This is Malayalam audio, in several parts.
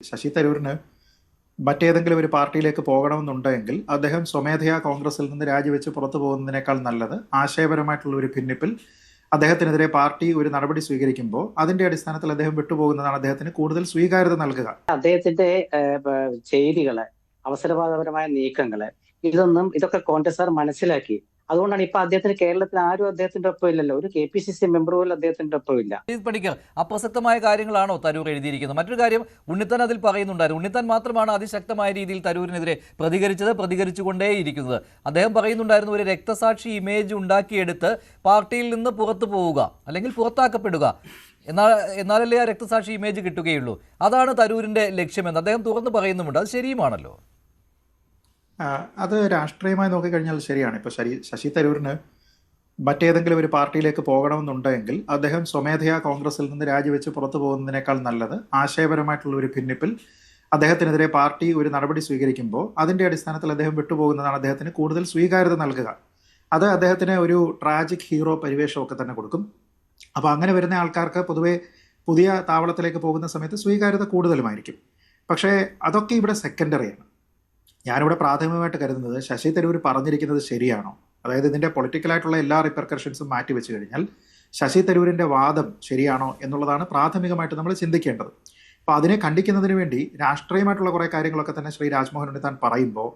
ശശി തരൂരിന് മറ്റേതെങ്കിലും ഒരു പാർട്ടിയിലേക്ക് പോകണമെന്നുണ്ടെങ്കിൽ അദ്ദേഹം സ്വമേധയാ കോൺഗ്രസിൽ നിന്ന് രാജിവെച്ച് പുറത്തു പോകുന്നതിനേക്കാൾ നല്ലത് ആശയപരമായിട്ടുള്ള ഒരു ഭിന്നിപ്പിൽ അദ്ദേഹത്തിനെതിരെ പാർട്ടി ഒരു നടപടി സ്വീകരിക്കുമ്പോൾ അതിന്റെ അടിസ്ഥാനത്തിൽ അദ്ദേഹം വിട്ടുപോകുന്നതാണ് അദ്ദേഹത്തിന് കൂടുതൽ സ്വീകാര്യത നൽകുക. അദ്ദേഹത്തിന്റെ ചെയ്തികൾ അവസരവാദപരമായ നീക്കങ്ങൾ ഇതൊന്നും ഇതൊക്കെ കോൺഗ്രസ് സാർ മനസ്സിലാക്കി. അതുകൊണ്ടാണ് ഇപ്പൊ അദ്ദേഹത്തിന് കേരളത്തിൽ ആരും അദ്ദേഹത്തിന്റെ ഒപ്പം ഇല്ലല്ലോ. ഒരു K P C C member പോലും അദ്ദേഹത്തിന്റെ ഒപ്പം ഇല്ല. പഠിക്കുക അപ്രസക്തമായ കാര്യങ്ങളാണോ തരൂർ എഴുതിയിരിക്കുന്നത്? മറ്റൊരു കാര്യം ഉണ്ണിത്താൻ അതിൽ പറയുന്നുണ്ടായിരുന്നു. ഉണ്ണിത്താൻ മാത്രമാണ് അതിശക്തമായ രീതിയിൽ തരൂരിനെതിരെ പ്രതികരിച്ചത് പ്രതികരിച്ചുകൊണ്ടേയിരിക്കുന്നത്. അദ്ദേഹം പറയുന്നുണ്ടായിരുന്നു ഒരു രക്തസാക്ഷി ഇമേജ് ഉണ്ടാക്കിയെടുത്ത് പാർട്ടിയിൽ നിന്ന് പുറത്തു പോവുക അല്ലെങ്കിൽ പുറത്താക്കപ്പെടുക. എന്നാൽ എന്നാലല്ലേ ആ രക്തസാക്ഷി ഇമേജ് കിട്ടുകയുള്ളൂ? അതാണ് തരൂരിന്റെ ലക്ഷ്യമെന്ന് അദ്ദേഹം തുറന്നു പറയുന്നുമുണ്ട്. അത് ശരിയുമാണല്ലോ. അത് രാഷ്ട്രീയമായി നോക്കിക്കഴിഞ്ഞാൽ ശരിയാണ്. ഇപ്പോൾ ശരി ശശി തരൂരിന് മറ്റേതെങ്കിലും ഒരു പാർട്ടിയിലേക്ക് പോകണമെന്നുണ്ടെങ്കിൽ അദ്ദേഹം സ്വമേധയാ കോൺഗ്രസിൽ നിന്ന് രാജിവെച്ച് പുറത്തു പോകുന്നതിനേക്കാൾ നല്ലത് ആശയപരമായിട്ടുള്ള ഒരു ഭിന്നിപ്പിൽ അദ്ദേഹത്തിനെതിരെ പാർട്ടി ഒരു നടപടി സ്വീകരിക്കുമ്പോൾ അതിന്റെ അടിസ്ഥാനത്തിൽ അദ്ദേഹം വിട്ടുപോകുന്നതാണ് അദ്ദേഹത്തിന് കൂടുതൽ സ്വീകാര്യത നൽകുക. അത് അദ്ദേഹത്തിന് ഒരു ട്രാജിക് ഹീറോ പരിവേഷമൊക്കെ തന്നെ കൊടുക്കും. അപ്പോൾ അങ്ങനെ വരുന്ന ആൾക്കാർക്ക് പൊതുവേ പുതിയ താവളത്തിലേക്ക് പോകുന്ന സമയത്ത് സ്വീകാര്യത കൂടുതലുമായിരിക്കും. പക്ഷേ അതൊക്കെ ഇവിടെ സെക്കൻഡറിയാണ് ഞാനിവിടെ പ്രാഥമികമായിട്ട് കരുതുന്നത് ശശി തരൂർ പറഞ്ഞിരിക്കുന്നത് ശരിയാണോ? അതായത് ഇതിന്റെ പൊളിറ്റിക്കലായിട്ടുള്ള എല്ലാ റിപ്പർക്കഷൻസും മാറ്റി വെച്ച് കഴിഞ്ഞാൽ ശശി തരൂരിന്റെ വാദം ശരിയാണോ എന്നുള്ളതാണ് പ്രാഥമികമായിട്ട് നമ്മൾ ചിന്തിക്കേണ്ടത്. അപ്പോൾ അതിനെ ഖണ്ഡിക്കുന്നതിന് വേണ്ടി രാഷ്ട്രീയമായിട്ടുള്ള കുറേ കാര്യങ്ങളൊക്കെ തന്നെ ശ്രീ രാജ്മോഹൻ താൻ പറയുമ്പോൾ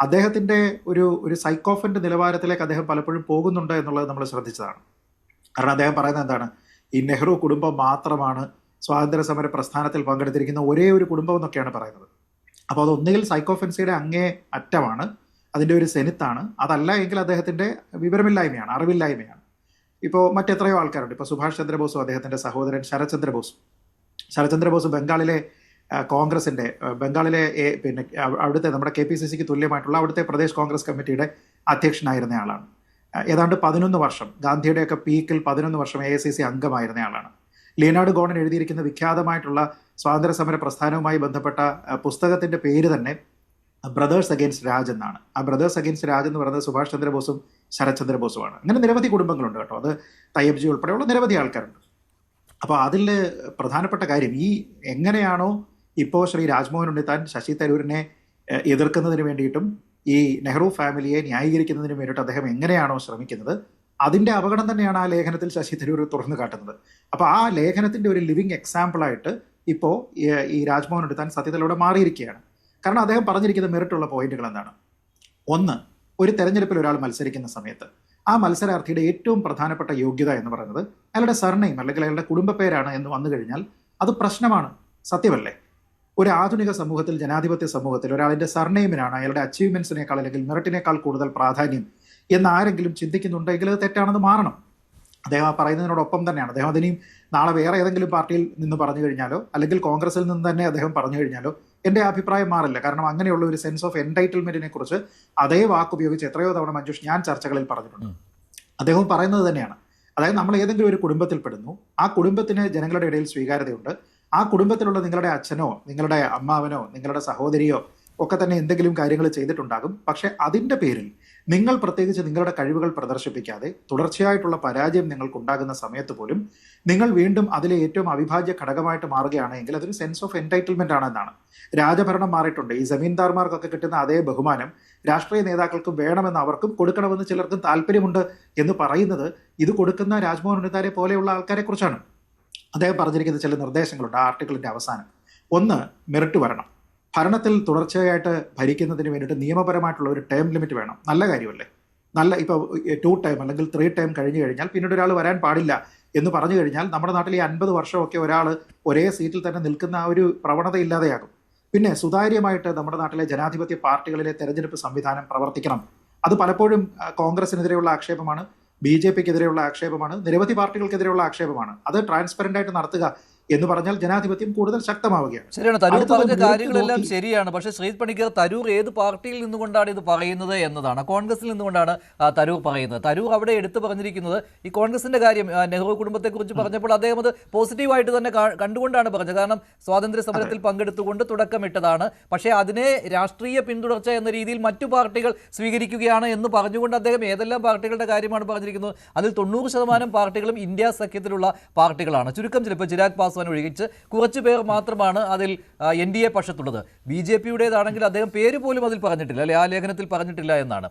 അദ്ദേഹത്തിന്റെ ഒരു ഒരു സൈക്കോഫന്റെ നിലവാരത്തിലേക്ക് അദ്ദേഹം പലപ്പോഴും പോകുന്നുണ്ട് എന്നുള്ളത് നമ്മൾ ശ്രദ്ധിച്ചതാണ്. കാരണം അദ്ദേഹം പറയുന്നത് എന്താണ്? ഈ നെഹ്റു കുടുംബം മാത്രമാണ് സ്വാതന്ത്ര്യ സമര പ്രസ്ഥാനത്തിൽ പങ്കെടുത്തിരിക്കുന്ന ഒരേ ഒരു കുടുംബം എന്നൊക്കെയാണ് പറയുന്നത്. അപ്പോൾ അത് ഒന്നുകിൽ സൈക്കോഫെൻസിയുടെ അങ്ങേ അറ്റമാണ് അതിന്റെ ഒരു സെനിത്താണ് അതല്ല എങ്കിൽ അദ്ദേഹത്തിന്റെ വിവരമില്ലായ്മയാണ് അറിവില്ലായ്മയാണ്. ഇപ്പോൾ മറ്റെത്രയോ ആൾക്കാരുണ്ട്. ഇപ്പോൾ സുഭാഷ് ചന്ദ്രബോസും അദ്ദേഹത്തിന്റെ സഹോദരൻ ശരത്ചന്ദ്ര ബോസും ശരത്ചന്ദ്ര ബോസ് ബംഗാളിലെ കോൺഗ്രസിന്റെ ബംഗാളിലെ പിന്നെ അവിടുത്തെ നമ്മുടെ കെ പി സി സിക്ക് തുല്യമായിട്ടുള്ള അവിടുത്തെ പ്രദേശ് കോൺഗ്രസ് കമ്മിറ്റിയുടെ അധ്യക്ഷനായിരുന്ന ആളാണ് ഏതാണ്ട് പതിനൊന്ന് വർഷം ഗാന്ധിയുടെയൊക്കെ പീക്കിൽ പതിനൊന്ന് വർഷം എ ഐ സി സി അംഗമായിരുന്ന ആളാണ് ലിയനാർഡ് ഗോണൻ എഴുതിയിരിക്കുന്ന വിഖ്യാതമായിട്ടുള്ള സ്വാതന്ത്ര്യ സമര പ്രസ്ഥാനവുമായി ബന്ധപ്പെട്ട പുസ്തകത്തിന്റെ പേര് തന്നെ ബ്രദേഴ്സ് അഗെയിൻസ്റ്റ് രാജ് എന്നാണ്. ആ ബ്രദേഴ്സ് അഗെയിൻസ്റ്റ് രാജ് എന്ന് പറയുന്നത് സുഭാഷ് ചന്ദ്രബോസും ശരത് ചന്ദ്രബോസുമാണ് അങ്ങനെ നിരവധി കുടുംബങ്ങളുണ്ട് കേട്ടോ. അത് തയ്യബ്ജി ഉൾപ്പെടെയുള്ള നിരവധി ആൾക്കാരുണ്ട്. അപ്പോൾ അതിൽ പ്രധാനപ്പെട്ട കാര്യം ഈ എങ്ങനെയാണോ ഇപ്പോൾ ശ്രീ രാജ്മോഹൻ ഉണ്ണിത്താൻ ശശി തരൂരിനെ എതിർക്കുന്നതിന് വേണ്ടിയിട്ടും ഈ നെഹ്റു ഫാമിലിയെ ന്യായീകരിക്കുന്നതിന് വേണ്ടിയിട്ട് അദ്ദേഹം എങ്ങനെയാണോ ശ്രമിക്കുന്നത് അതിന്റെ അപകടം തന്നെയാണ് ആ ലേഖനത്തിൽ ശശി തരൂർ തുറന്നു കാട്ടുന്നത്. അപ്പോൾ ആ ലേഖനത്തിന്റെ ഒരു ലിവിങ് എക്സാമ്പിളായിട്ട് ഇപ്പോൾ ഈ രാജ്മോഹൻ എടുത്താൻ സത്യത്തിലൂടെ മാറിയിരിക്കുകയാണ്. കാരണം അദ്ദേഹം പറഞ്ഞിരിക്കുന്ന മെറിറ്റുള്ള പോയിന്റുകൾ എന്താണ്? ഒന്ന് ഒരു തെരഞ്ഞെടുപ്പിൽ ഒരാൾ മത്സരിക്കുന്ന സമയത്ത് ആ മത്സരാർത്ഥിയുടെ ഏറ്റവും പ്രധാനപ്പെട്ട യോഗ്യത എന്ന് പറയുന്നത് അയാളുടെ സർനെയിം അല്ലെങ്കിൽ അയാളുടെ കുടുംബ പേരാണ് എന്ന് വന്നു കഴിഞ്ഞാൽ അത് പ്രശ്നമാണ്. സത്യമല്ലേ? ഒരു ആധുനിക സമൂഹത്തിൽ ജനാധിപത്യ സമൂഹത്തിൽ ഒരാളിന്റെ സർനെയിമിനാണ് അയാളുടെ അച്ചീവ്മെന്റ്സിനേക്കാൾ അല്ലെങ്കിൽ മെറിറ്റിനേക്കാൾ കൂടുതൽ പ്രാധാന്യം എന്ന് ആരെങ്കിലും ചിന്തിക്കുന്നുണ്ടെങ്കിൽ അത് തെറ്റാണെന്ന് മാറണം. അദ്ദേഹം ആ പറയുന്നതിനോടൊപ്പം തന്നെയാണ്. അദ്ദേഹം അതിനെയും നാളെ വേറെ ഏതെങ്കിലും പാർട്ടിയിൽ നിന്ന് പറഞ്ഞു കഴിഞ്ഞാലോ അല്ലെങ്കിൽ കോൺഗ്രസിൽ നിന്ന് തന്നെ അദ്ദേഹം പറഞ്ഞു കഴിഞ്ഞാലോ എന്റെ അഭിപ്രായം മാറില്ല. കാരണം അങ്ങനെയുള്ള ഒരു സെൻസ് ഓഫ് എൻടൈറ്റിൽമെന്റിനെ കുറിച്ച് അതേ വാക്ക് ഉപയോഗിച്ച് എത്രയോ തവണ മഞ്ജുഷ് ഞാൻ ചർച്ചകളിൽ പറഞ്ഞിട്ടുണ്ട്. അദ്ദേഹം പറയുന്നത് തന്നെയാണ്. അതായത് നമ്മൾ ഏതെങ്കിലും ഒരു കുടുംബത്തിൽ പെടുന്നു ആ കുടുംബത്തിന് ജനങ്ങളുടെ ഇടയിൽ സ്വീകാര്യതയുണ്ട് ആ കുടുംബത്തിലുള്ള നിങ്ങളുടെ അച്ഛനോ നിങ്ങളുടെ അമ്മാവനോ നിങ്ങളുടെ സഹോദരിയോ ഒക്കെ തന്നെ എന്തെങ്കിലും കാര്യങ്ങൾ ചെയ്തിട്ടുണ്ടാകും. പക്ഷെ അതിന്റെ പേരിൽ നിങ്ങൾ പ്രത്യേകിച്ച് നിങ്ങളുടെ കഴിവുകൾ പ്രദർശിപ്പിക്കാതെ തുടർച്ചയായിട്ടുള്ള പരാജയം നിങ്ങൾക്കുണ്ടാകുന്ന സമയത്ത് പോലും നിങ്ങൾ വീണ്ടും അതിലെ ഏറ്റവും അവിഭാജ്യ ഘടകമായിട്ട് മാറുകയാണെങ്കിൽ അതൊരു സെൻസ് ഓഫ് എൻടൈറ്റിൽമെന്റ് ആണെന്നാണ്. രാജഭരണം മാറിയിട്ടുണ്ട്. ഈ ജമീന്ദാർമാർക്കൊക്കെ കിട്ടുന്ന അതേ ബഹുമാനം രാഷ്ട്രീയ നേതാക്കൾക്കും വേണമെന്ന് അവർക്കും കൊടുക്കണമെന്ന് ചിലർക്കും താല്പര്യമുണ്ട് എന്ന് പറയുന്നത് ഇത് കൊടുക്കുന്ന രാജ്മോഹൻ ഉണ്ണിത്താരെ പോലെയുള്ള ആൾക്കാരെ കുറിച്ചാണ് അദ്ദേഹം പറഞ്ഞിരിക്കുന്ന ചില നിർദ്ദേശങ്ങളുണ്ട് ആ ആർട്ടിക്കിളിന്റെ അവസാനം. ഒന്ന് മെറിറ്റ് വരണം. ഭരണത്തിൽ തുടർച്ചയായിട്ട് ഭരിക്കുന്നതിന് വേണ്ടിയിട്ട് നിയമപരമായിട്ടുള്ള ഒരു ടേം ലിമിറ്റ് വേണം. നല്ല കാര്യമല്ലേ? നല്ല ഇപ്പോൾ ടു ടൈം അല്ലെങ്കിൽ ത്രീ ടൈം കഴിഞ്ഞു കഴിഞ്ഞാൽ പിന്നീട് ഒരാൾ വരാൻ പാടില്ല എന്ന് പറഞ്ഞു കഴിഞ്ഞാൽ നമ്മുടെ നാട്ടിൽ ഈ അൻപത് വർഷമൊക്കെ ഒരാൾ ഒരേ സീറ്റിൽ തന്നെ നിൽക്കുന്ന ആ ഒരു പ്രവണത ഇല്ലാതെയാകും പിന്നെ സുതാര്യമായിട്ട് നമ്മുടെ നാട്ടിലെ ജനാധിപത്യ പാർട്ടികളിലെ തെരഞ്ഞെടുപ്പ് സംവിധാനം പ്രവർത്തിക്കണം. അത് പലപ്പോഴും കോൺഗ്രസിനെതിരെയുള്ള ആക്ഷേപമാണ് ബി ജെ പിക്കെതിരെയുള്ള ആക്ഷേപമാണ് നിരവധി പാർട്ടികൾക്കെതിരെയുള്ള ആക്ഷേപമാണ്. അത് ട്രാൻസ്പെറന്റ് ആയിട്ട് നടത്തുക എന്ന് പറഞ്ഞാൽ ജനാധിപത്യം കൂടുതൽ ശക്തമാവുകയാണ്. ശരിയാണ് തരൂർ പറഞ്ഞ കാര്യങ്ങളെല്ലാം ശരിയാണ് പക്ഷേ ശ്രീത് പണിക്കർ തരൂർ ഏത് പാർട്ടിയിൽ നിന്നുകൊണ്ടാണ് ഇത് പറയുന്നത് എന്നതാണ്. കോൺഗ്രസിൽ നിന്നുകൊണ്ടാണ് തരൂർ പറയുന്നത്. തരൂർ അവിടെ എടുത്തു പറഞ്ഞിരിക്കുന്നത് ഈ കോൺഗ്രസിന്റെ കാര്യം നെഹ്റു കുടുംബത്തെക്കുറിച്ച് പറഞ്ഞപ്പോൾ അദ്ദേഹം അത് പോസിറ്റീവായിട്ട് തന്നെ കണ്ടുകൊണ്ടാണ് പറഞ്ഞത്. കാരണം സ്വാതന്ത്ര്യ സമരത്തിൽ പങ്കെടുത്തുകൊണ്ട് തുടക്കമിട്ടതാണ്. പക്ഷേ അതിനെ രാഷ്ട്രീയ പിന്തുടർച്ച എന്ന രീതിയിൽ മറ്റു പാർട്ടികൾ സ്വീകരിക്കുകയാണ് എന്ന് പറഞ്ഞുകൊണ്ട് അദ്ദേഹം ഏതെല്ലാം പാർട്ടികളുടെ കാര്യമാണ് പറഞ്ഞിരിക്കുന്നത്? അതിൽ തൊണ്ണൂറ് ശതമാനം പാർട്ടികളും ഇന്ത്യ സഖ്യത്തിലുള്ള പാർട്ടികളാണ്. ചുരുക്കം ചിലപ്പോൾ ചിരാഗ് പാസ്വാൻ പാസ്വാൻ ഒഴിച്ച് കുറച്ച് പേർ മാത്രമാണ് അതിൽ എൻ ഡി എ പക്ഷത്തുള്ളത്. ബി ജെ പിയുടേതാണെങ്കിൽ അദ്ദേഹം പേര് പോലും അതിൽ പറഞ്ഞിട്ടില്ല അല്ലെ? ആ ലേഖനത്തിൽ പറഞ്ഞിട്ടില്ല എന്നാണ്.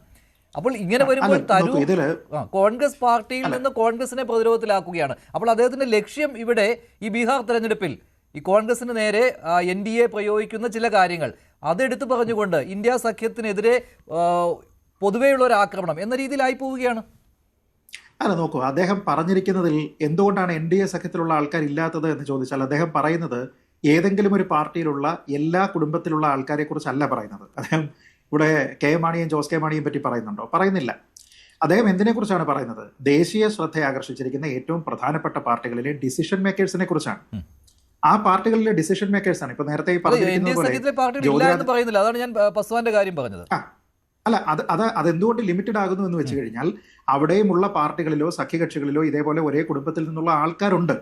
അപ്പോൾ ഇങ്ങനെ വരുമ്പോൾ തരൂർ കോൺഗ്രസ് പാർട്ടിയിൽ നിന്ന് കോൺഗ്രസിനെ പ്രതിരോധത്തിലാക്കുകയാണ്. അപ്പോൾ അദ്ദേഹത്തിന്റെ ലക്ഷ്യം ഇവിടെ ഈ ബീഹാർ തെരഞ്ഞെടുപ്പിൽ ഈ കോൺഗ്രസിന് നേരെ എൻ ഡി എ പ്രയോഗിക്കുന്ന ചില കാര്യങ്ങൾ. അതെടുത്തു പറഞ്ഞുകൊണ്ട് ഇന്ത്യ സഖ്യത്തിനെതിരെ പൊതുവെയുള്ള ഒരു ആക്രമണം എന്ന രീതിയിലായി പോവുകയാണ്. അല്ല നോക്കൂ അദ്ദേഹം പറഞ്ഞിരിക്കുന്നതിൽ എന്തുകൊണ്ടാണ് എൻ ഡി എ സഖ്യത്തിലുള്ള ആൾക്കാർ ഇല്ലാത്തത് എന്ന് ചോദിച്ചാൽ അദ്ദേഹം പറയുന്നത് ഏതെങ്കിലും ഒരു പാർട്ടിയിലുള്ള എല്ലാ കുടുംബത്തിലുള്ള ആൾക്കാരെ കുറിച്ചല്ല പറയുന്നത്. അദ്ദേഹം ഇവിടെ കെ എം മാണിയും ജോസ് കെ മാണിയും പറ്റി പറയുന്നുണ്ടോ? പറയുന്നില്ല. അദ്ദേഹം എന്തിനെ കുറിച്ചാണ് പറയുന്നത്? ദേശീയ ശ്രദ്ധ ആകർഷിച്ചിരിക്കുന്ന ഏറ്റവും പ്രധാനപ്പെട്ട പാർട്ടികളിലെ ഡിസിഷൻ മേക്കേഴ്സിനെ കുറിച്ചാണ്. ആ പാർട്ടികളിലെ ഡിസിഷൻ മേക്കേഴ്സ് ആണ്. ഇപ്പൊ നേരത്തെ പറയുന്നില്ല. അതാണ് ഞാൻ പസ്വാന്റെ കാര്യം പറഞ്ഞത്. അല്ല അത് അത് അതെന്തുകൊണ്ട് ലിമിറ്റഡ് ആകുന്നു എന്ന് വെച്ച് കഴിഞ്ഞാൽ അവിടെയുമുള്ള പാർട്ടികളിലോ സഖ്യകക്ഷികളിലോ ഇതേപോലെ ഒരേ കുടുംബത്തിൽ നിന്നുള്ള ആൾക്കാരുണ്ട്.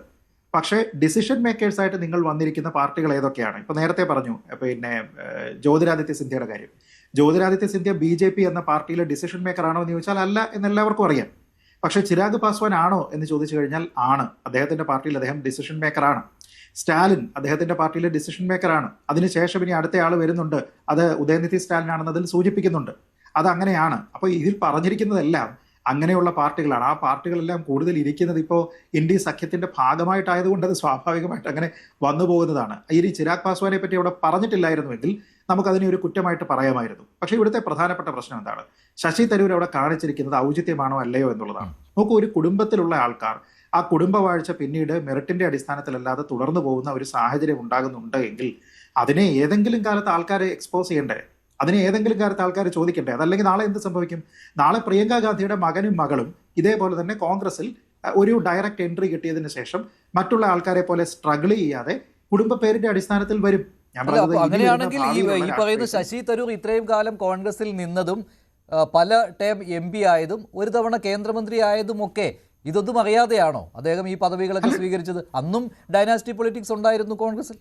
പക്ഷേ ഡിസിഷൻ മേക്കേഴ്സായിട്ട് നിങ്ങൾ വന്നിരിക്കുന്ന പാർട്ടികൾ ഏതൊക്കെയാണ്? ഇപ്പൊ നേരത്തെ പറഞ്ഞു പിന്നെ ജ്യോതിരാദിത്യ സിന്ധ്യയുടെ കാര്യം. Jyotiraditya Scindia B J P എന്ന പാർട്ടിയിലെ ഡിസിഷൻ മേക്കർ ആണോ എന്ന് ചോദിച്ചാൽ അല്ല എന്ന് എല്ലാവർക്കും അറിയാം. പക്ഷേ ചിരാഗ് പാസ്വാൻ ആണോ എന്ന് ചോദിച്ചു കഴിഞ്ഞാൽ ആണ്. അദ്ദേഹത്തിന്റെ പാർട്ടിയിൽ അദ്ദേഹം ഡിസിഷൻ മേക്കറാണ് സ്റ്റാലിൻ അദ്ദേഹത്തിന്റെ പാർട്ടിയിലെ ഡിസിഷൻ മേക്കറാണ് അതിനുശേഷം ഇനി അടുത്ത ആൾ വരുന്നുണ്ട്. അത് ഉദയനിധി സ്റ്റാലിൻ ആണെന്ന് അതിൽ സൂചിപ്പിക്കുന്നുണ്ട്. അത് അപ്പൊ അപ്പോൾ ഇതിൽ പറഞ്ഞിരിക്കുന്നതെല്ലാം അങ്ങനെയുള്ള പാർട്ടികളാണ്. ആ പാർട്ടികളെല്ലാം കൂടുതൽ ഇരിക്കുന്നത് ഇപ്പോൾ സഖ്യത്തിന്റെ ഭാഗമായിട്ടായതുകൊണ്ട് അത് സ്വാഭാവികമായിട്ട് അങ്ങനെ വന്നു പോകുന്നതാണ്. ഈ ചിരാഗ് പാസ്വാനെ പറ്റി അവിടെ പറഞ്ഞിട്ടില്ലായിരുന്നുവെങ്കിൽ നമുക്കതിനെ ഒരു കുറ്റമായിട്ട് പറയാമായിരുന്നു. പക്ഷെ ഇവിടുത്തെ പ്രധാനപ്പെട്ട പ്രശ്നം എന്താണ്? ശശി തരൂർ അവിടെ കാണിച്ചിരിക്കുന്നത് ഔചിത്യമാണോ അല്ലയോ എന്നുള്ളതാണ്. നമുക്ക് ഒരു കുടുംബത്തിലുള്ള ആൾക്കാർ ആ കുടുംബവാഴ്ച പിന്നീട് മെറിറ്റിന്റെ അടിസ്ഥാനത്തിലല്ലാതെ തുടർന്നു പോകുന്ന ഒരു സാഹചര്യം ഉണ്ടാകുന്നുണ്ട് എങ്കിൽ അതിനെ ഏതെങ്കിലും കാലത്ത് ആൾക്കാരെ എക്സ്പോസ് ചെയ്യണ്ടേ? അതിനെ ഏതെങ്കിലും കാലത്ത് ആൾക്കാർ ചോദിക്കട്ടെ അതല്ലെങ്കിൽ നാളെ എന്ത് സംഭവിക്കും? നാളെ പ്രിയങ്ക ഗാന്ധിയുടെ മകനും മകളും ഇതേപോലെ തന്നെ കോൺഗ്രസിൽ ഒരു ഡയറക്റ്റ് എൻട്രി കിട്ടിയതിന് ശേഷം മറ്റുള്ള ആൾക്കാരെ പോലെ സ്ട്രഗിൾ ചെയ്യാതെ കുടുംബ പേരിന്റെ അടിസ്ഥാനത്തിൽ വരും. അങ്ങനെയാണെങ്കിൽ ഈ പറയുന്ന ശശി തരൂർ ഇത്രയും കാലം കോൺഗ്രസിൽ നിന്നതും പല ടേം എം പി ആയതും ഒരു തവണ കേന്ദ്രമന്ത്രി ആയതുമൊക്കെ ഇതൊന്നും അറിയാതെയാണോ അദ്ദേഹം ഈ പദവികളൊക്കെ സ്വീകരിച്ചത്? അന്നും ഡൈനാസ്റ്റി പൊളിറ്റിക്സ് ഉണ്ടായിരുന്നു കോൺഗ്രസിൽ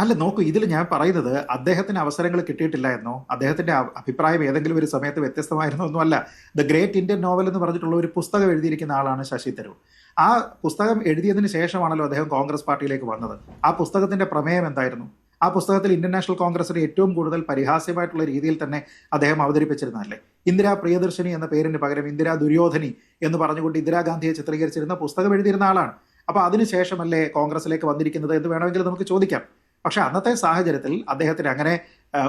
അല്ല നോക്കൂ ഇതിൽ ഞാൻ പറയുന്നത് അദ്ദേഹത്തിന് അവസരങ്ങൾ കിട്ടിയിട്ടില്ല എന്നോ അദ്ദേഹത്തിന്റെ അഭിപ്രായം ഏതെങ്കിലും ഒരു സമയത്ത് വ്യത്യസ്തമായിരുന്നോ ഒന്നുമല്ല ദ ഗ്രേറ്റ് ഇന്ത്യൻ നോവൽ എന്ന് പറഞ്ഞിട്ടുള്ള ഒരു പുസ്തകം എഴുതിയിരിക്കുന്ന ആളാണ് ശശി തരൂർ. ആ പുസ്തകം എഴുതിയതിന് ശേഷമാണല്ലോ അദ്ദേഹം കോൺഗ്രസ് പാർട്ടിയിലേക്ക് വന്നത്. ആ പുസ്തകത്തിന്റെ പ്രമേയം എന്തായിരുന്നു? ആ പുസ്തകത്തിൽ ഇന്ത്യൻ നാഷണൽ കോൺഗ്രസിന് ഏറ്റവും കൂടുതൽ പരിഹാസ്യമായിട്ടുള്ള രീതിയിൽ തന്നെ അദ്ദേഹം അവതരിപ്പിച്ചിരുന്നതല്ലേ? ഇന്ദിരാ പ്രിയദർശിനി എന്ന പേരിന് പകരം ഇന്ദിരാ ദുര്യോധനി എന്ന് പറഞ്ഞുകൊണ്ട് ഇന്ദിരാഗാന്ധിയെ ചിത്രീകരിച്ചിരുന്ന പുസ്തകം എഴുതിയിരുന്ന ആളാണ്. അപ്പൊ അതിനുശേഷമല്ലേ കോൺഗ്രസിലേക്ക് വന്നിരിക്കുന്നത് എന്ന് വേണമെങ്കിൽ നമുക്ക് ചോദിക്കാം. പക്ഷെ അന്നത്തെ സാഹചര്യത്തിൽ അദ്ദേഹത്തിന് അങ്ങനെ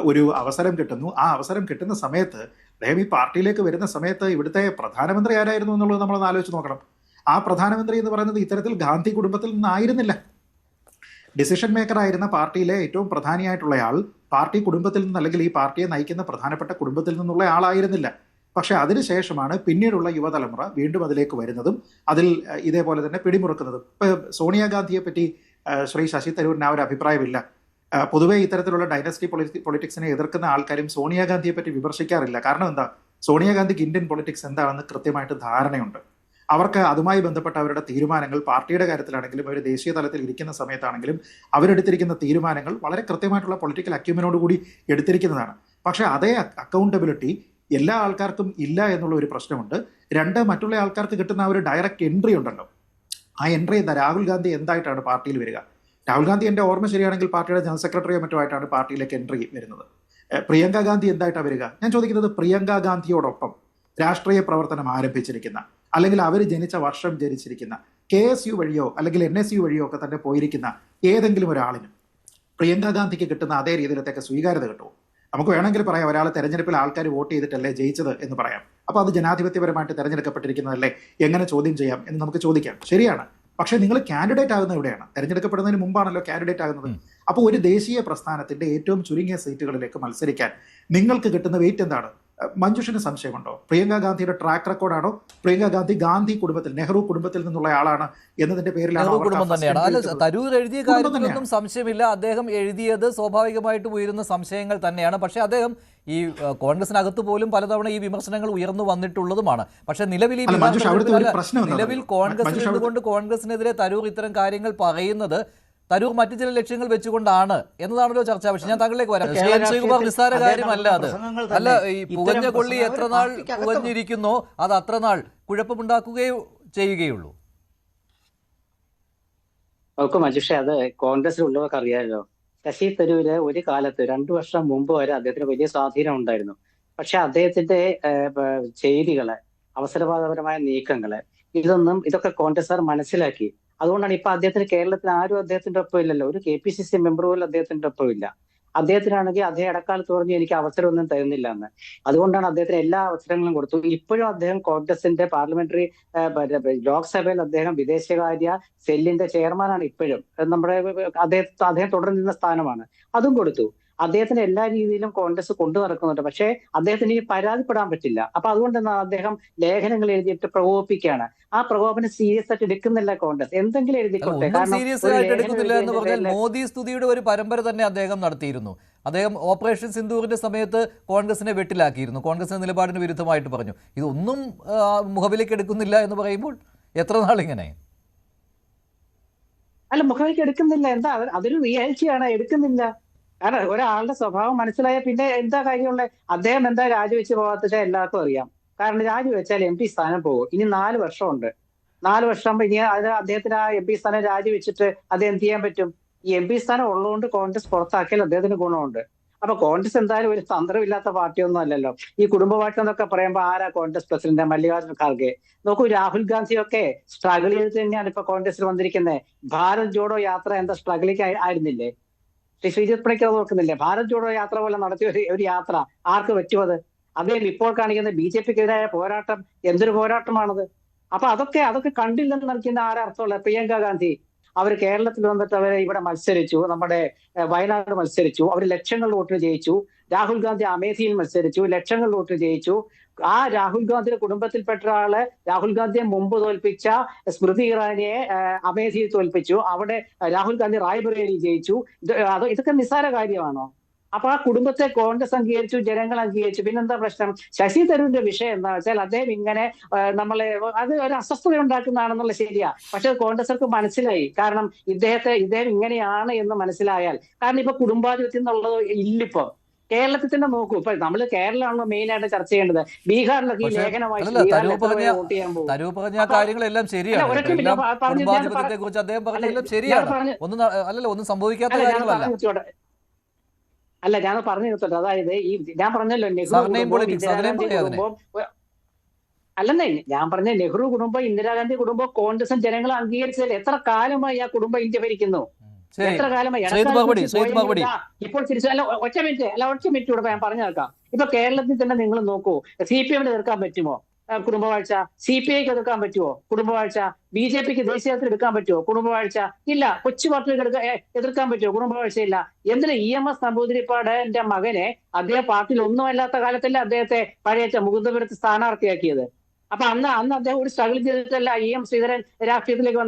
ഒരു അവസരം കിട്ടുന്നു. ആ അവസരം കിട്ടുന്ന സമയത്ത് അദ്ദേഹം ഈ പാർട്ടിയിലേക്ക് വരുന്ന സമയത്ത് ഇവിടുത്തെ പ്രധാനമന്ത്രി ആരായിരുന്നു എന്നുള്ളത് നമ്മളൊന്ന് ആലോചിച്ച് നോക്കണം. ആ പ്രധാനമന്ത്രി എന്ന് പറയുന്നത് ഇത്തരത്തിൽ ഗാന്ധി കുടുംബത്തിൽ നിന്നായിരുന്നില്ല. ഡിസിഷൻ മേക്കർ ആയിരുന്ന പാർട്ടിയിലെ ഏറ്റവും പ്രധാനിയായിട്ടുള്ളയാൾ പാർട്ടി കുടുംബത്തിൽ നിന്ന് അല്ലെങ്കിൽ ഈ പാർട്ടിയെ നയിക്കുന്ന പ്രധാനപ്പെട്ട കുടുംബത്തിൽ നിന്നുള്ള ആളായിരുന്നില്ല. പക്ഷെ അതിനുശേഷമാണ് പിന്നീടുള്ള യുവതലമുറ വീണ്ടും അതിലേക്ക് വരുന്നതും അതിൽ ഇതേപോലെ തന്നെ പിടിമുറുക്കുന്നതും. ഇപ്പൊ സോണിയാഗാന്ധിയെ പറ്റി ശ്രീ ശശി തരൂരിന് ആ ഒരു അഭിപ്രായമില്ല. പൊതുവേ ഇത്തരത്തിലുള്ള ഡൈനസ്റ്റി പൊളിറ്റി പൊളിറ്റിക്സിനെ എതിർക്കുന്ന ആൾക്കാരും സോണിയാഗാന്ധിയെ പറ്റി വിമർശിക്കാറില്ല. കാരണം എന്താ? സോണിയാഗാന്ധിക്ക് ഇന്ത്യൻ പൊളിറ്റിക്സ് എന്താണെന്ന് കൃത്യമായിട്ട് ധാരണയുണ്ട്. അവർക്ക് അതുമായി ബന്ധപ്പെട്ട അവരുടെ തീരുമാനങ്ങൾ പാർട്ടിയുടെ കാര്യത്തിലാണെങ്കിലും അവർ ദേശീയ തലത്തിൽ ഇരിക്കുന്ന സമയത്താണെങ്കിലും അവരെടുത്തിരിക്കുന്ന തീരുമാനങ്ങൾ വളരെ കൃത്യമായിട്ടുള്ള പൊളിറ്റിക്കൽ അക്യൂമിനോട് കൂടി എടുത്തിരിക്കുന്നതാണ്. പക്ഷേ അതേ അക്കൗണ്ടബിലിറ്റി എല്ലാ ആൾക്കാർക്കും ഇല്ല എന്നുള്ള ഒരു പ്രശ്നമുണ്ട്. രണ്ട് മറ്റുള്ള ആൾക്കാർക്ക് കിട്ടുന്ന ഒരു ഡയറക്റ്റ് എൻട്രി ഉണ്ടല്ലോ. ആ എൻട്രി ചെയ്യുന്ന രാഹുൽ ഗാന്ധി എന്തായിട്ടാണ് പാർട്ടിയിൽ വരിക? രാഹുൽ ഗാന്ധി എന്റെ ഓർമ്മ ശരിയാണെങ്കിൽ പാർട്ടിയുടെ ജനറൽ സെക്രട്ടറിയോ മറ്റോ ആയിട്ടാണ് പാർട്ടിയിലേക്ക് എൻട്രി വരുന്നത്. പ്രിയങ്ക ഗാന്ധി എന്തായിട്ടാണ് വരിക? ഞാൻ ചോദിക്കുന്നത് പ്രിയങ്ക ഗാന്ധിയോടൊപ്പം രാഷ്ട്രീയ പ്രവർത്തനം ആരംഭിച്ചിരിക്കുന്ന അല്ലെങ്കിൽ അവർ ജനിച്ച വർഷം ജനിച്ചിരിക്കുന്ന കെ എസ് യു വഴിയോ അല്ലെങ്കിൽ എൻ എസ് യു വഴിയോ ഒക്കെ തന്നെ പോയിരിക്കുന്ന ഏതെങ്കിലും ഒരാളിനും പ്രിയങ്ക ഗാന്ധിക്ക് കിട്ടുന്ന അതേ രീതിയിലത്തേക്ക് സ്വീകാര്യത കിട്ടുമോ? നമുക്ക് വേണമെങ്കിൽ പറയാം ഒരാളെ തെരഞ്ഞെടുപ്പിൽ ആൾക്കാർ വോട്ട് ചെയ്തിട്ടല്ലേ ജയിച്ചത് എന്ന് പറയാം. അപ്പോൾ അത് ജനാധിപത്യപരമായിട്ട് തിരഞ്ഞെടുക്കപ്പെട്ടിരിക്കുന്നതല്ലേ? എങ്ങനെ ചോദ്യം ചെയ്യാം എന്ന് നമുക്ക് ചോദിക്കാം. ശരിയാണ്. പക്ഷേ നിങ്ങൾ കാൻഡിഡേറ്റ് ആകുന്നത് എവിടെയാണ്? തെരഞ്ഞെടുക്കപ്പെടുന്നതിന് മുമ്പാണല്ലോ കാൻഡിഡേറ്റ് ആകുന്നത്. അപ്പോൾ ഒരു ദേശീയ പ്രസ്ഥാനത്തിന്റെ ഏറ്റവും ചുരുങ്ങിയ സീറ്റുകളിലേക്ക് മത്സരിക്കാൻ നിങ്ങൾക്ക് കിട്ടുന്ന വെയിറ്റ് എന്താണ്? മഞ്ജുഷിന് സംശയമുണ്ടോ? പ്രിയങ്ക ഗാന്ധിയുടെ ട്രാക്ക് റെക്കോർഡാണോ പ്രിയങ്ക ഗാന്ധി ഗാന്ധി കുടുംബത്തിൽ നെഹ്റു കുടുംബത്തിൽ നിന്നുള്ള ആളാണ് എന്നതിന്റെ പേരിലാണ് നെഹ്റു അവർക്ക് കുടുംബം തന്നെയാണ്. അല്ല തരൂർ എഴുതിയ കുടുംബം കാര്യത്തിലൊന്നും സംശയമില്ല. അദ്ദേഹം എഴുതിയത് സ്വാഭാവികമായിട്ട് ഉയരുന്ന സംശയങ്ങൾ തന്നെയാണ്. പക്ഷേ അദ്ദേഹം ഈ കോൺഗ്രസിനകത്ത് പോലും പലതവണ ഈ വിമർശനങ്ങൾ ഉയർന്നു വന്നിട്ടുള്ളതുമാണ്. പക്ഷേ നിലവിൽ ഈ നിലവിൽ കോൺഗ്രസ് എന്തുകൊണ്ട് കോൺഗ്രസിനെതിരെ തരൂർ ഇത്തരം കാര്യങ്ങൾ പറയുന്നത് തരൂർ മറ്റു ചില ലക്ഷ്യങ്ങൾ വെച്ചുകൊണ്ടാണ് എന്നതാണല്ലോ ചർച്ചാ വിഷയം. ഞാൻ താങ്കളിലേക്ക് വരാം. കെ എൻ ശ്രീകുമാർ നിസ്സാര കാര്യമല്ല അത്. അല്ല ഈ പുകഞ്ഞ കൊള്ളി എത്രനാൾ എത്ര നാൾ പുകഞ്ഞിരിക്കുന്നോ അത് അത്ര നാൾ കുഴപ്പമുണ്ടാക്കുകയോ ചെയ്യുകയുള്ളൂ? നോക്കും മജുഷെ അത് കോൺഗ്രസിലുള്ളവർക്ക് അറിയാമല്ലോ ശശി തരൂര് ഒരു കാലത്ത് രണ്ടു വർഷം മുമ്പ് വരെ അദ്ദേഹത്തിന് വലിയ സ്വാധീനം ഉണ്ടായിരുന്നു. പക്ഷെ അദ്ദേഹത്തിന്റെ ചെയ്തികൾ അവസരവാദപരമായ നീക്കങ്ങൾ ഇതൊന്നും ഇതൊക്കെ കോൺഗ്രസ്സുകാർ മനസ്സിലാക്കി. അതുകൊണ്ടാണ് ഇപ്പൊ അദ്ദേഹത്തിന് കേരളത്തിൽ ആരും അദ്ദേഹത്തിന്റെ ഒപ്പം ഇല്ലല്ലോ. ഒരു K P C C member പോലും അദ്ദേഹത്തിന്റെ ഒപ്പം ഇല്ല. അദ്ദേഹത്തിനാണെങ്കിൽ അദ്ദേഹം ഇടക്കാലത്ത് പറഞ്ഞു എനിക്ക് അവസരമൊന്നും തരുന്നില്ല എന്ന്. അതുകൊണ്ടാണ് അദ്ദേഹത്തിന് എല്ലാ അവസരങ്ങളും കൊടുത്തു. ഇപ്പോഴും അദ്ദേഹം കോൺഗ്രസിന്റെ പാർലമെന്ററി ലോക്സഭയിൽ അദ്ദേഹം വിദേശകാര്യ സെല്ലിന്റെ ചെയർമാനാണ് ഇപ്പോഴും. നമ്മുടെ അദ്ദേഹം അദ്ദേഹം തുടർന്നിരുന്ന സ്ഥാനമാണ്. അതും കൊടുത്തു. അദ്ദേഹത്തിന് എല്ലാ രീതിയിലും കോൺഗ്രസ് കൊണ്ടു നടക്കുന്നുണ്ട്. പക്ഷേ അദ്ദേഹത്തിന് ഈ പരാതിപ്പെടാൻ പറ്റില്ല. അപ്പൊ അതുകൊണ്ട് തന്നെ അദ്ദേഹം ലേഖനങ്ങൾ എഴുതിയിട്ട് പ്രകോപിപ്പിക്കുകയാണ്. ആ പ്രകോപനം സീരിയസ് ആയിട്ട് എടുക്കുന്നില്ല കോൺഗ്രസ് എന്തെങ്കിലും എഴുതിക്കോട്ടെ? സീരിയസ് ആയിട്ട് എടുക്കുന്നില്ല എന്ന് പറഞ്ഞാൽ മോദി സ്തുതിയുടെ ഒരു പരമ്പര തന്നെ അദ്ദേഹം നടത്തിയിരുന്നു. അദ്ദേഹം ഓപ്പറേഷൻ സിന്ധുവിന്റെ സമയത്ത് കോൺഗ്രസിനെ വെട്ടിലാക്കിയിരുന്നു. കോൺഗ്രസിന്റെ നിലപാടിന് വിരുദ്ധമായിട്ട് പറഞ്ഞു. ഇതൊന്നും മുഖവിലേക്ക് എടുക്കുന്നില്ല എന്ന് പറയുമ്പോൾ എത്ര നാളിങ്ങനെ അല്ല മുഖവിലേക്ക് എടുക്കുന്നില്ല. എന്താ? അത് അതൊരു റിയാലിറ്റിയാണ് എടുക്കുന്നില്ല. കാരണം ഒരാളുടെ സ്വഭാവം മനസ്സിലായ പിന്നെ എന്താ കാര്യമുള്ളത് അദ്ദേഹം എന്താ രാജിവെച്ച് പോകാത്ത എല്ലാവർക്കും അറിയാം. കാരണം രാജിവെച്ചാൽ എം പി സ്ഥാനം പോകും. ഇനി നാല് വർഷമുണ്ട്. നാല് വർഷം ഇനി അത് അദ്ദേഹത്തിന് ആ എം പി സ്ഥാനം രാജിവെച്ചിട്ട് അത് എന്ത് ചെയ്യാൻ പറ്റും? ഈ എം പി സ്ഥാനം ഉള്ളതുകൊണ്ട് കോൺഗ്രസ് പുറത്താക്കിയാൽ അദ്ദേഹത്തിന് ഗുണമുണ്ട്. അപ്പൊ കോൺഗ്രസ് എന്തായാലും ഒരു തന്ത്രമില്ലാത്ത പാർട്ടിയൊന്നും അല്ലല്ലോ. ഈ കുടുംബപാർട്ടി എന്നൊക്കെ പറയുമ്പോൾ ആരാ കോൺഗ്രസ് പ്രസിഡന്റ്? മല്ലികാർജുൻ ഖാർഗെ. നോക്കൂ രാഹുൽ ഗാന്ധിയൊക്കെ സ്ട്രഗിൾ ചെയ്ത് തന്നെയാണ് ഇപ്പൊ കോൺഗ്രസിൽ വന്നിരിക്കുന്നത് ഭാരത് ജോഡോ യാത്ര എന്താ സ്ട്രഗിളിക്ക് ആയിരുന്നില്ലേ? ശ്രീജിത് പണിക്കർ നോക്കുന്നില്ലേ ഭാരത് ജോഡോ യാത്ര പോലെ നടത്തിയ ഒരു യാത്ര. ആർക്ക് പറ്റുമത് അദ്ദേഹം ഇപ്പോൾ കാണിക്കുന്ന ബി ജെ പിക്കെതിരായ പോരാട്ടം എന്തൊരു പോരാട്ടമാണത്? അപ്പൊ അതൊക്കെ അതൊക്കെ കണ്ടില്ലെന്ന് നൽകുന്ന ആരർത്ഥമുള്ള പ്രിയങ്ക ഗാന്ധി അവർ കേരളത്തിൽ വന്നിട്ട് അവരെ ഇവിടെ മത്സരിച്ചു. നമ്മുടെ വയനാട് മത്സരിച്ചു. അവർ ലക്ഷങ്ങൾ വോട്ട് ജയിച്ചു. രാഹുൽ ഗാന്ധി അമേഠിയിൽ മത്സരിച്ചു. ലക്ഷങ്ങൾ വോട്ട് ജയിച്ചു. ആ രാഹുൽ ഗാന്ധിയുടെ കുടുംബത്തിൽപ്പെട്ട ഒരാൾ രാഹുൽ ഗാന്ധിയെ മുമ്പ് തോൽപ്പിച്ച സ്മൃതി ഇറാനിയെ അമേധിയിൽ തോൽപ്പിച്ചു. അവിടെ രാഹുൽ ഗാന്ധി റായ്ബറേലിയിൽ ജയിച്ചു. അത് ഇതൊക്കെ നിസ്സാര കാര്യമാണോ? അപ്പൊ ആ കുടുംബത്തെ കോൺഗ്രസ് അംഗീകരിച്ചു ജനങ്ങൾ അംഗീകരിച്ചു. പിന്നെന്താ പ്രശ്നം? ശശി തരൂരിന്റെ വിഷയം എന്താ വെച്ചാൽ അദ്ദേഹം ഇങ്ങനെ നമ്മളെ അത് ഒരു അസ്വസ്ഥത ഉണ്ടാക്കുന്നതാണെന്നുള്ള ശരിയാ. പക്ഷെ കോൺഗ്രസ്സർക്ക് മനസ്സിലായി. കാരണം ഇദ്ദേഹത്തെ ഇദ്ദേഹം ഇങ്ങനെയാണ് എന്ന് മനസ്സിലായാൽ. കാരണം ഇപ്പൊ കുടുംബാധിപത്യം എന്നുള്ളത് ഇല്ലിപ്പോ. കേരളത്തിൽ തന്നെ നോക്കൂ. ഇപ്പൊ നമ്മൾ കേരളമാണല്ലോ മെയിൻ ആയിട്ട് ചർച്ച ചെയ്യേണ്ടത്. ബീഹാറിലൊക്കെ ഈ ലേഖനമായി പറഞ്ഞ- അപ്പൊ- കാര്യങ്ങളെല്ലാം ശരിയാണ്. കുടുംബാധിപത്യത്തെ കുറിച്ച് അദ്ദേഹം ശരിയാണ്. ഒന്നും അല്ലല്ല ഒന്നും സംഭവിക്കാത്ത കാര്യങ്ങളല്ല. അല്ല ഞാൻ പറഞ്ഞു നിർത്തോട്ടെ അതായത് ഈ ഞാൻ പറഞ്ഞല്ലോ നെഹ്റു അല്ലെന്നേ ഞാൻ പറഞ്ഞ നെഹ്റു കുടുംബം ഇന്ദിരാഗാന്ധി കുടുംബം കോൺഗ്രസ് ജനങ്ങൾ അംഗീകരിച്ചതിൽ എത്ര കാലമായി ആ കുടുംബം ഇന്ത്യ ഭരിക്കുന്നു? എത്ര കാലമായി? ഇപ്പോൾ തിരിച്ചു അല്ല ഒറ്റ മിനിറ്റ് അല്ല ഒറ്റ മിനിറ്റ് കൂടെ ഞാൻ പറഞ്ഞു കേൾക്കാം ഇപ്പൊ കേരളത്തിൽ തന്നെ നിങ്ങൾ നോക്കൂ സി പി എമ്മിന് എതിർക്കാൻ പറ്റുമോ? കുടുംബവാഴ്ച. സി പി ഐക്ക് എതിർക്കാൻ പറ്റുമോ? കുടുംബവാഴ്ച. ബി ജെ പിക്ക് ദേശീയ തലത്തിൽ എടുക്കാൻ പറ്റുമോ? കുടുംബവാഴ്ച. ഇല്ല കൊച്ചു പാർട്ടിക്ക് എടുക്കാൻ എതിർക്കാൻ പറ്റുമോ? കുടുംബവാഴ്ച ഇല്ല. എന്തിനാ ഇ എം എസ് നമ്പൂതിരിപ്പാടിന്റെ മകനെ അദ്ദേഹം പാർട്ടിയിൽ ഒന്നും അല്ലാത്ത കാലത്തല്ല അദ്ദേഹത്തെ പഴയ മുകുന്ദപുരത്ത് സ്ഥാനാർത്ഥിയാക്കിയത്? അപ്പൊ അന്ന് അന്ന് അദ്ദേഹം ഒരു സ്ട്രഗിൾ ചെയ്തിട്ടല്ല ഇ എം ശ്രീധരൻ രാഷ്ട്രീയത്തിലേക്ക് വന്ന